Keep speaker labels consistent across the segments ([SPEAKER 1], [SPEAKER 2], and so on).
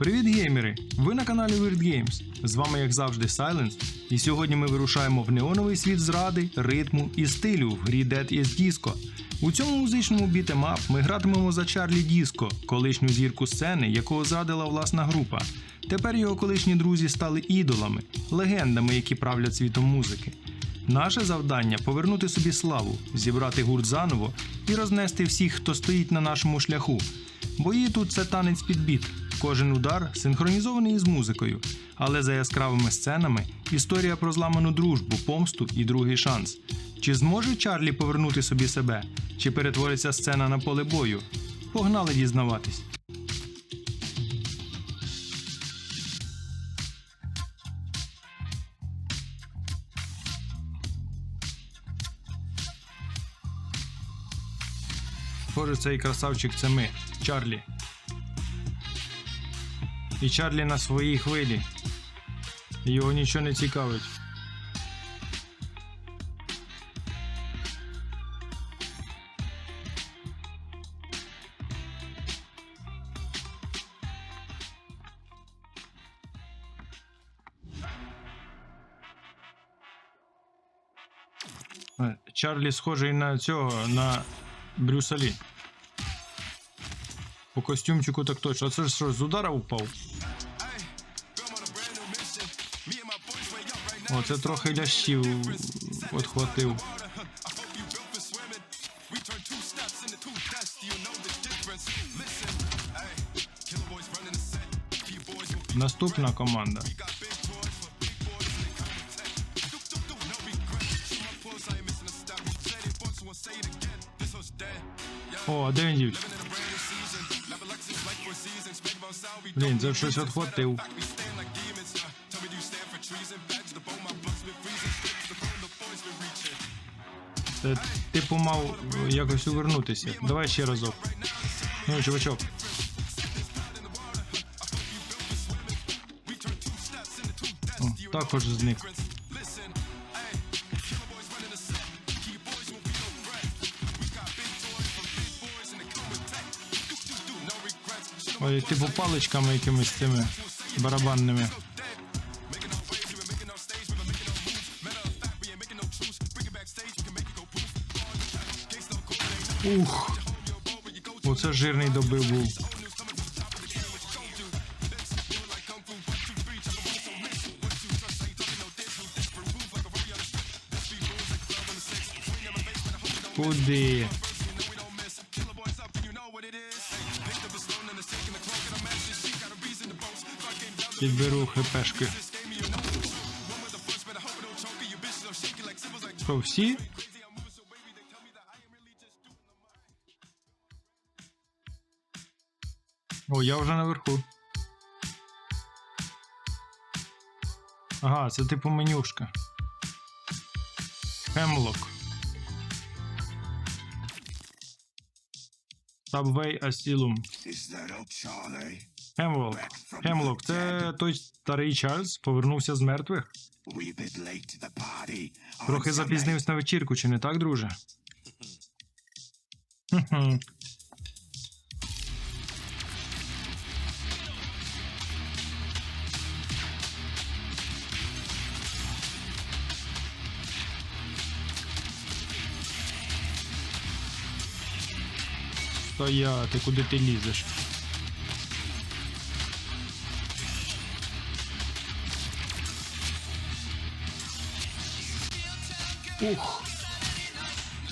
[SPEAKER 1] Привіт, геймери! Ви на каналі Weird Games. З вами, як завжди, Silence. І сьогодні ми вирушаємо в неоновий світ зради, ритму і стилю в грі Dead is Disco. У цьому музичному бітемап ми гратимемо за Чарлі Діско, колишню зірку сцени, якого зрадила власна група. Тепер його колишні друзі стали ідолами, легендами, які правлять світом музики. Наше завдання повернути собі славу, зібрати гурт заново і рознести всіх, хто стоїть на нашому шляху. Бої тут це танець під біт. Кожен удар синхронізований із музикою, але за яскравими сценами історія про зламану дружбу, помсту і другий шанс. Чи зможе Чарлі повернути собі себе? Чи перетвориться сцена на поле бою? Погнали дізнаватись. Схоже, цей красавчик це ми, Чарлі. І Чарлі на своїй хвилі. Його нічого не цікавить. Е, Чарлі схожий на цього, на Брюса Лі. По костюмчику так точно. А це ж що, з удара упав? О, це трохи лящів отхватив. Наступна команда. О, а де він дівчина? Це щось відхватив. Типу мав якось увернутися. Давай ще разок. Ну, чувачок. О, також зник. Ой, типу паличками якимись цими барабанними. Ух. Оце жирний добив був. Куди? Підберу хпшки. Що, всі? О, я вже наверху. Ага, це типу менюшка. Хемлок. Subway Asylum.
[SPEAKER 2] Is that old Charlie?
[SPEAKER 1] Хемлок. Хемлок, це той старий Чарльз повернувся з мертвих. Трохи запізнився на вечірку, чи не так, друже? Стояти, куди ти лізеш? Ух!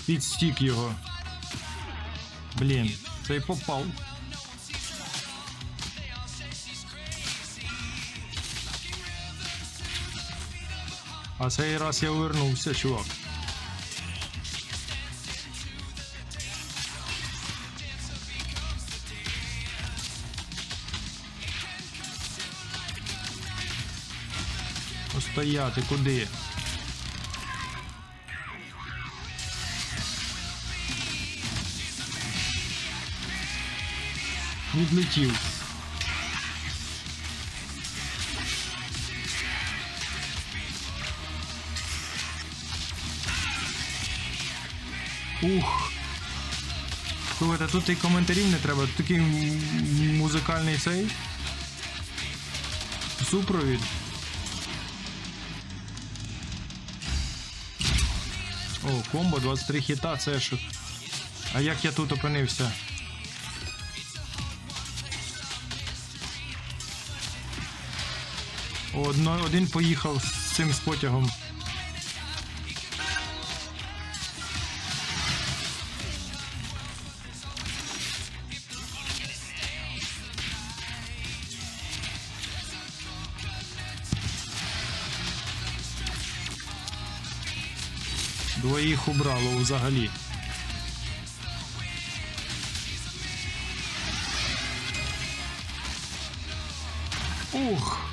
[SPEAKER 1] Підстік його. Блін, цей попав. А цей раз я увернувся, чувак. Стояти куди? Відлетів. Ух. Слухайте, тут і коментарів не треба, такий музикальний цей. супровід. О, комбо 23 хіта, це ж. А як я тут опинився? Одно, один поїхав з цим потягом. Двоїх убрало взагалі. Ух!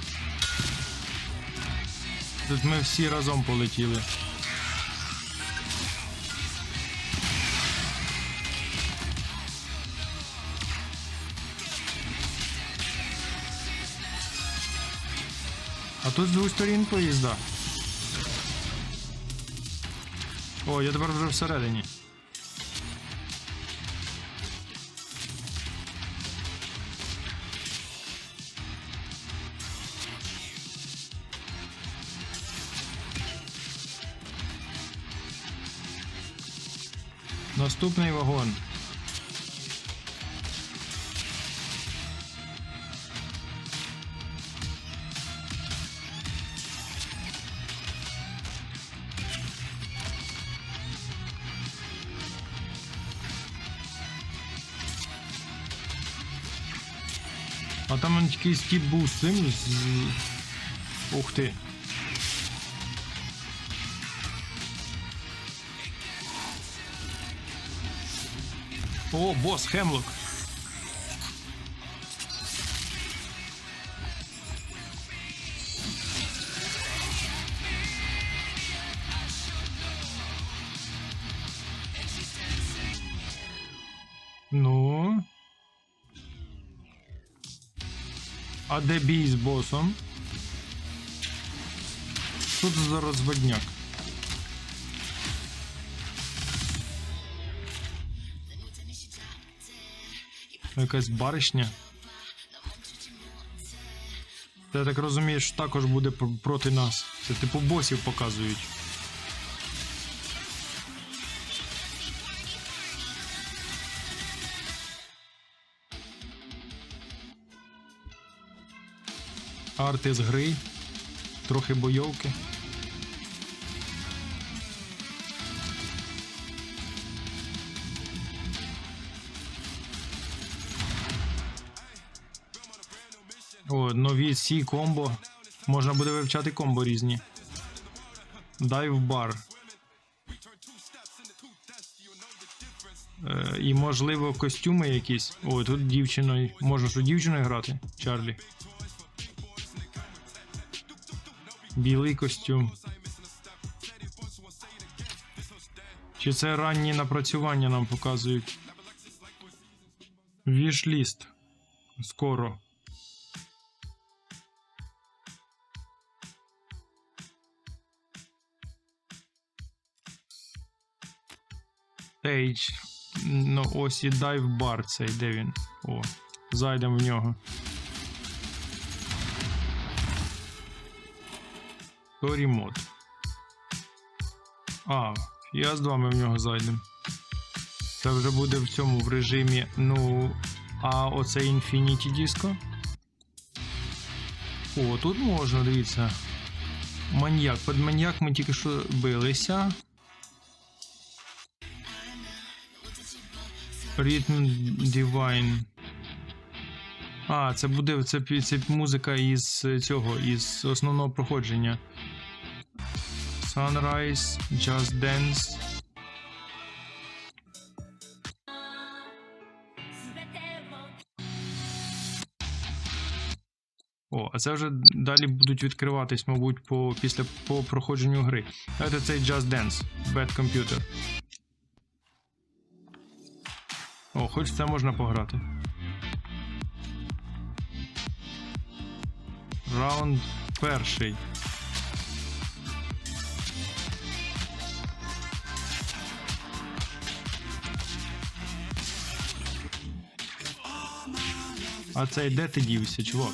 [SPEAKER 1] Тут ми всі разом полетіли. А тут з двох сторін поїзда. О, я тепер вже всередині. Наступний вагон. А там он якийсь тип був з цим з. Ух ти. О, бос, Хемлок. Ну. А де бій з босом? Це за розводняк? Якась баришня. Та Я так розумію, що також буде проти нас. Це типу босів показують. Арти з гри, трохи бойовки. Нові сі комбо. Можна буде вивчати комбо різні. Дайв бар. Е, і можливо костюми якісь. О, тут дівчиною. Можна що дівчиною грати, Чарлі. Білий костюм. Чи це ранні напрацювання нам показують? Вішліст. Скоро. Стейдж. Ну, ось і дайв бар цей, де він? О, зайдемо в нього. Story мод. А, я з вами в нього зайдемо. Це вже буде в цьому в режимі. Ну. А оце Infinity Disco. О, тут можна, дивіться. Маньяк. Під маньяк ми тільки що билися. Rhythm Divine. А, це буде це, це музика із цього, із основного проходження. Sunrise, Just Dance. О, а це вже далі будуть відкриватись, мабуть, по, після по проходженню гри. Це цей Just Dance, Bad Computer. Хоч це можна пограти. Раунд перший. А цей де ти дівся, чувак?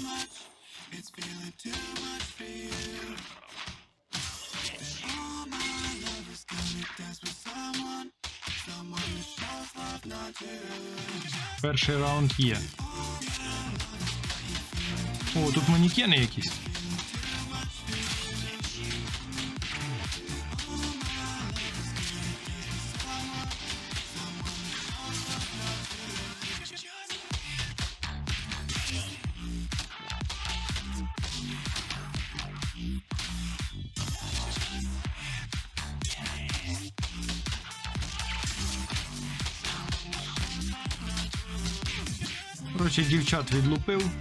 [SPEAKER 1] Перший раунд є. О, тут манікени якісь. Коротше, дівчат відлупив.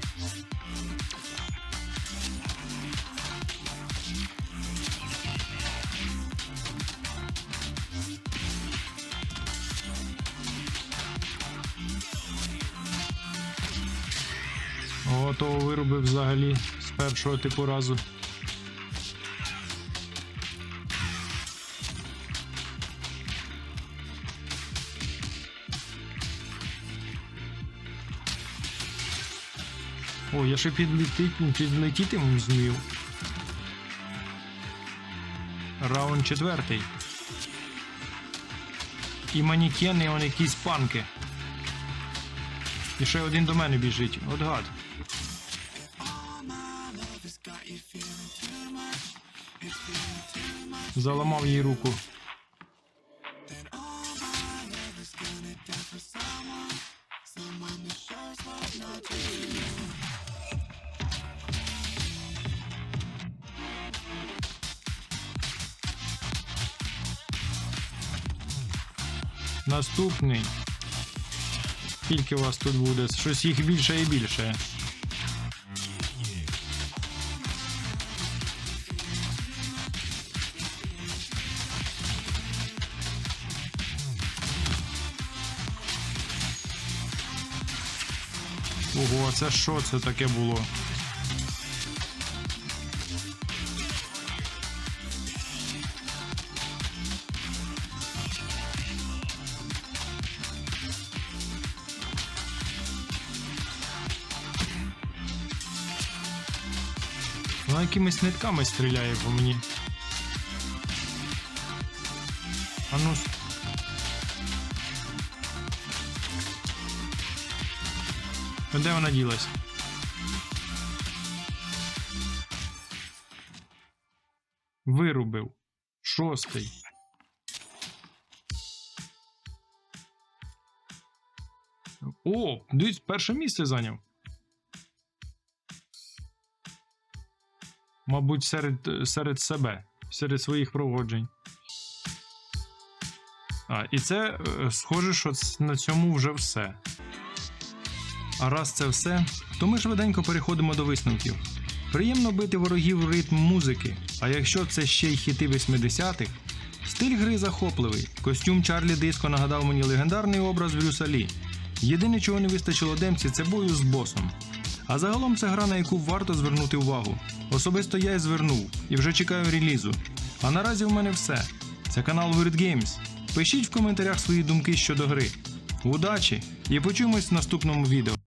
[SPEAKER 1] О, того виробив взагалі з першого типу разу. О, я ще підлетіти м- змів. Раунд четвертий. І манікени, он якісь панки. І ще один до мене біжить. От гад. Заламав їй руку. Наступний. Скільки вас тут буде? Щось їх більше і більше. Ого, це що це таке було? Вона якимись нитками стріляє по мені. А ну. А Де вона ділась? Вирубив. Шостий. О, дивись, перше місце зайняв. Мабуть, серед, серед себе, серед своїх проводжень. А, і це е, схоже, що на цьому вже все. А раз це все, то ми швиденько переходимо до висновків. Приємно бити ворогів в ритм музики, а якщо це ще й хіти 80-х, стиль гри захопливий. Костюм Чарлі Диско нагадав мені легендарний образ Брюса Лі. Єдине, чого не вистачило демці, це бою з босом. А загалом це гра, на яку варто звернути увагу. Особисто я й звернув і вже чекаю релізу. А наразі в мене все. Це канал Weird Games. Пишіть в коментарях свої думки щодо гри. Удачі і почуємось в наступному відео.